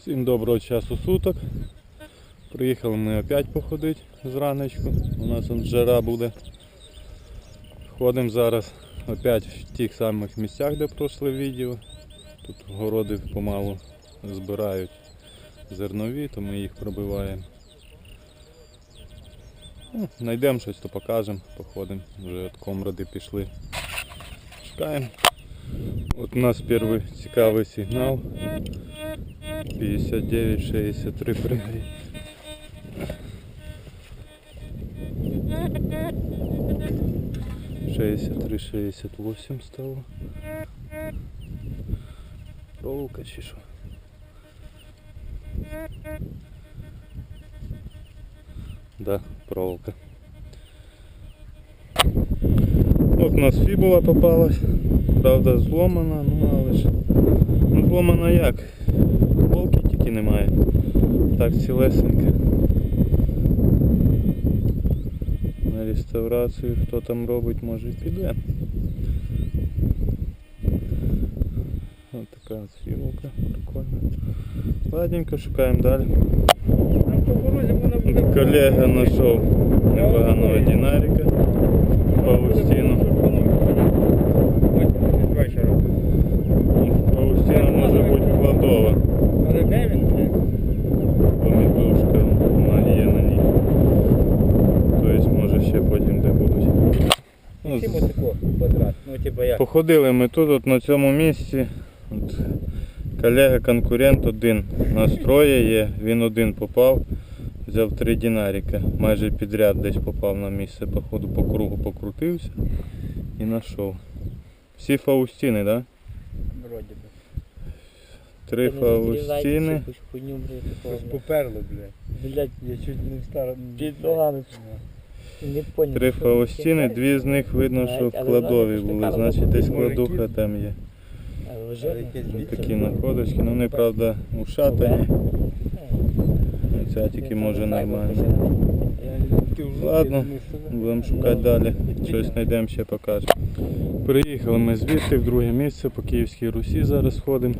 Всім доброго часу суток. Приїхали ми опять походити зранечку. У нас тут жара буде. Ходимо зараз опять в тих самих місцях, де пройшло відео. Тут городи помалу збирають зернові, то ми їх пробиваємо. Ну, Знайдемо щось, то покажемо, походимо. Вже від комради пішли. Шукаємо. От у нас перший цікавий сигнал. 59-63 пригорі. Шестьдесят три, шестьдесят восемь стало. Проволока що? Да, проволока. От у нас фібула попалась. Правда зломана, ну ж. Ну зломана як? Тільки немає. Так цілесеньке. На реставрацію хто там робить, може піде. Ось така от фібулка, прикольна. Ладненько, шукаємо далі. Колега знайшов непоганого динарика Паустину. Вечора. Паустина може бути кладова. Але де він, блядь? Помідушка вона є на ній. Тобто може ще потім де будуть. Ну, Чим отако Ну? Походили ми тут от на цьому місці. От, колега конкурент один. Нас троє є, він один попав. Взяв три динарика. Майже підряд десь попав на місце, походу по кругу покрутився і знайшов. Всі Фаустини, так? Да? Вроді би. Три блядь, Щось поперло, блядь. Блядь, Я чуть не встав. під ногами. Не понял. Три що Фаустини, дві з них видно, що але кладові були, значить десь кладуха там є. Такі находочки, ну вони правда ушатані. Ця тільки може нормально. Ладно, Будемо шукати далі. Щось знайдемо ще покажемо. Приїхали ми звідти в друге місце по Київській Русі зараз ходимо.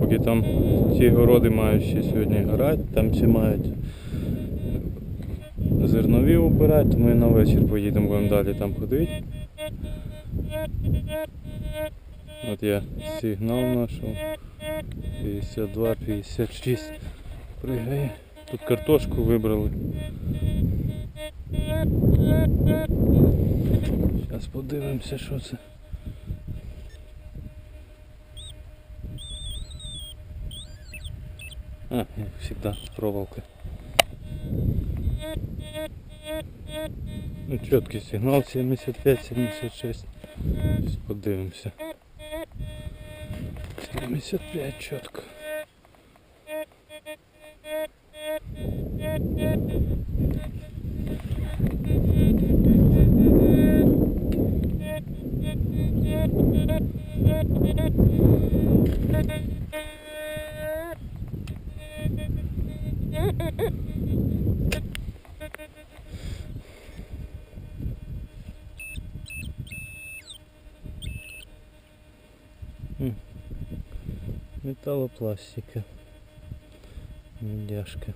Поки там ті городи мають ще сьогодні горати, там ще мають зернові убирати, то ми на вечір поїдемо, будемо далі там ходити. От я сигнал знайшов. 52, 56. Пригає. Тут картошку вибрали. Зараз подивимося, що це. А, як завжди, проволока. Ну, чіткий сигнал 75-76. Зараз подивимося. 75 чітко. Металопластика. Медяшка.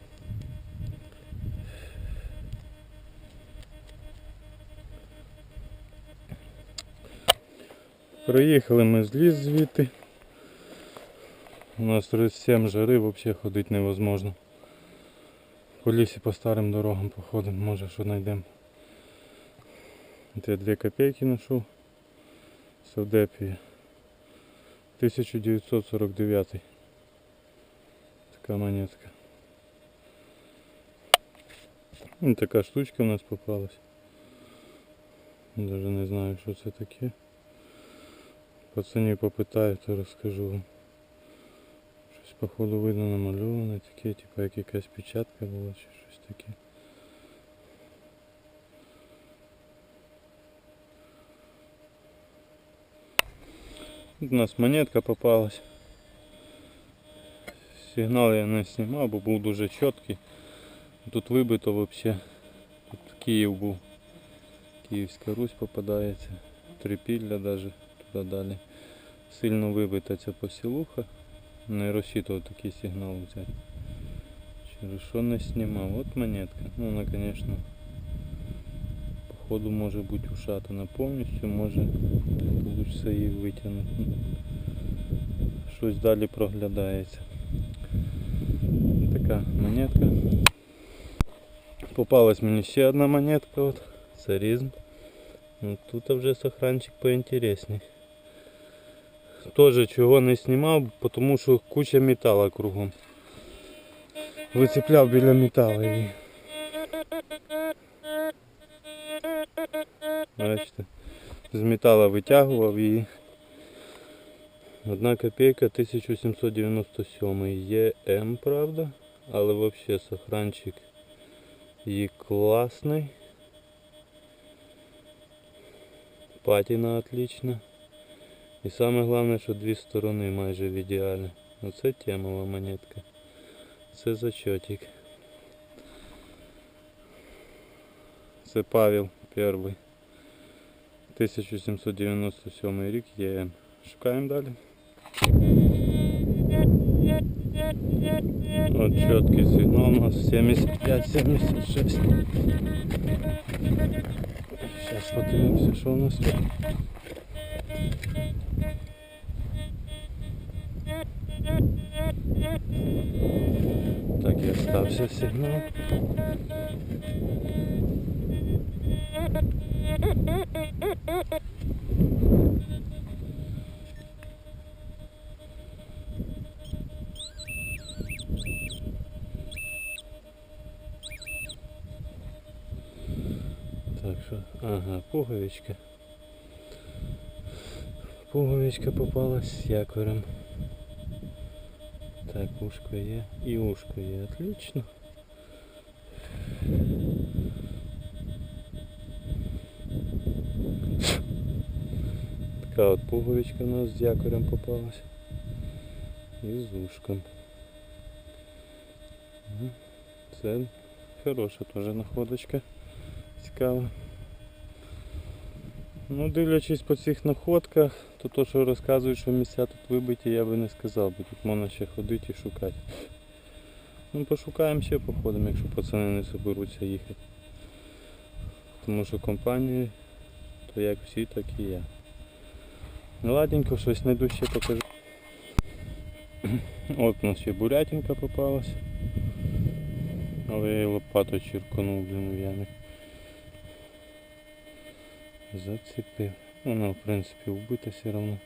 Проїхали ми з ліс звідти. У нас 37 жари, взагалі ходити невозможно. По лісі по старим дорогам походимо, може що знайдемо. Я 2 копейки знайшов. Савдепія. 1949. Така монетка. Ну, така штучка у нас попалась. Даже не знаю, що це таке. Пацанів попитаю, то розкажу вам. Щось походу видно намальоване, таке, типа як якась печатка була чи щось таке. Тут у нас монетка попалась. Сигнал я не знімав, бо був дуже чіткий. Тут вибито взагалі. Тут Київ був. Київська Русь попадається. Трипілля навіть туди далі. Сильно вибита ця посілуха не розчитував такий сигнал взяти. Через що не знімав. От монетка. Ну вона, звісно, походу може бути ушатана повністю, може вийде її витягнути. Щось далі проглядається. Така монетка. Попалась мені ще одна монетка, от, царизм. Ну, тут вже сохранчик поінтересней. Тоже чого не знімав, тому що куча металу кругом. Вицепляв біля металу її. Бачите, З металу витягував її. Одна копійка 1797 є М, правда, але взагалі сохранчик її класний. Патіна отлична. І саме головне, що дві сторони майже в ідеалі. Оце темова монетка. Це зачетик. Це Павел перший. 1797 рік ЄМ. Шукаємо далі. От чіткий сигнал у нас 75-76. Зараз подивимося, що у нас тут. Так, і остався сигнал. Так що, ага, пуговичка. Пуговичка попалась якорем. Так, ушко є. І ушко є. Отлично. Така от пуговичка у нас з якорем попалась. І з ушком. Це хороша теж находочка. Цікава. Ну, дивлячись по цих находках, то то, що розказують, що місця тут вибиті, я би не сказав, бо тут можна ще ходити і шукати. Ну, пошукаємо ще походимо, якщо пацани не соберуться їхати. Тому що компанії, то як всі, так і я. Ну ладненько, щось знайду ще покажу. От у нас ще бурятинка попалась. Але я її лопатою черканув, блін, в ямі. Зацепив. Вона в принципі вбита все одно.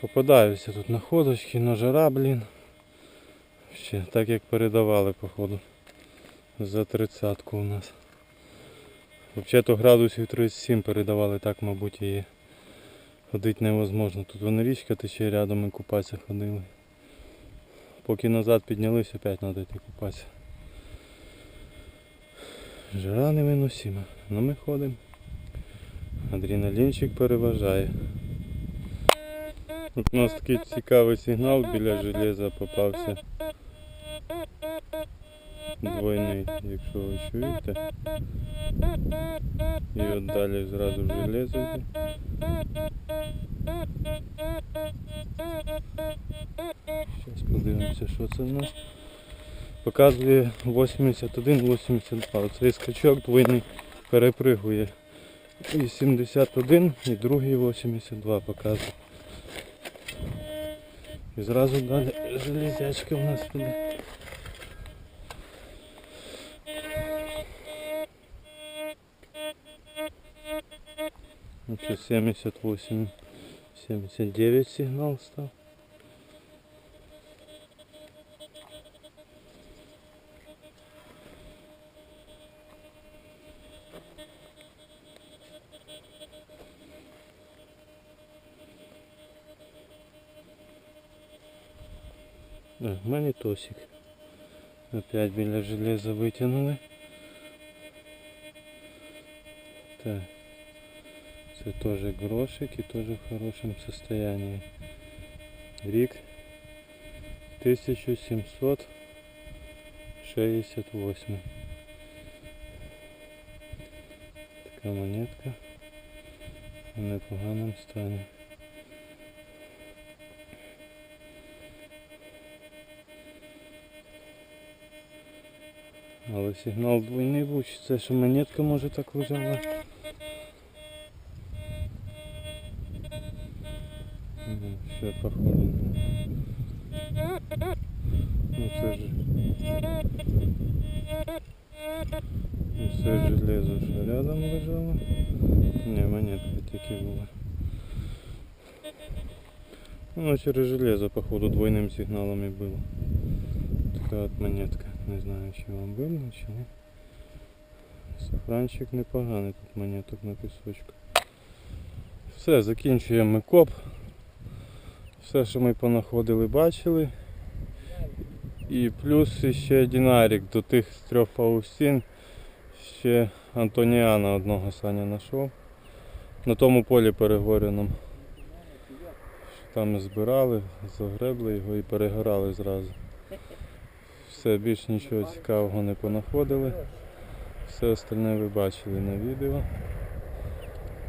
Попадаються тут находочки, ножара, блін. Ще так як передавали, походу. За тридцятку у нас. Взагалі-то градусів 37 передавали, так мабуть її ходити невозможно. Тут вона річка тече рядом і купатися ходили. Поки назад піднялись, опять треба йти купатися. Жара невиносима. Ну ми ходимо. Адреналінчик переважає. Тут у нас такий цікавий сигнал біля железа попався. Двойний, якщо ви чуєте. І от далі зразу железо йде. Зараз подивимося, що це в нас. Показує 81-82. Цей скачок двойний перепригує. І 71 і другий 82 показує. І зразу далі железячка у нас буде. Еще 78, 79 сигнал стал. Да, монетосик. Опять біля железа витягнули. Так. Це теж грошик і теж в хорошем состоянии. Рік 1768. Така монетка. в непоганому стані. Але сигнал двойний був, чи це що монетка може так лежала. Все походу. Ну це ж. Ну це железо що рядом лежало. Не, монетка тільки була. Ну через железо походу двойним сигналом і було. Така от монетка. Не знаю, чи вам видно, чи ні. Сохранчик непоганий тут монеток на пісочку. Все, закінчуємо коп. Все, що ми понаходили, бачили. І плюс ще динарік до тих трьох паустин. Ще Антоніана одного Саня знайшов. На тому полі перегоряному. Там збирали, загребли його і перегорали зразу. Все, більш нічого цікавого не понаходили. Все остальне ви бачили на відео.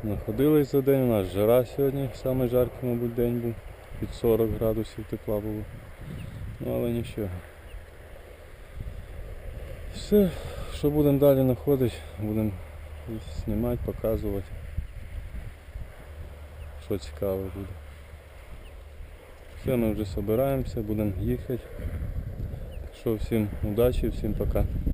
Находились за день, у нас жара сьогодні, самий жаркий, мабуть, день був. Під 40 градусів тепла було. Ну але нічого. Все, що будемо далі знаходити, будемо знімати, показувати. Що цікаве буде. Все, ми вже збираємося, будемо їхати. Що всім удачі, всім пока.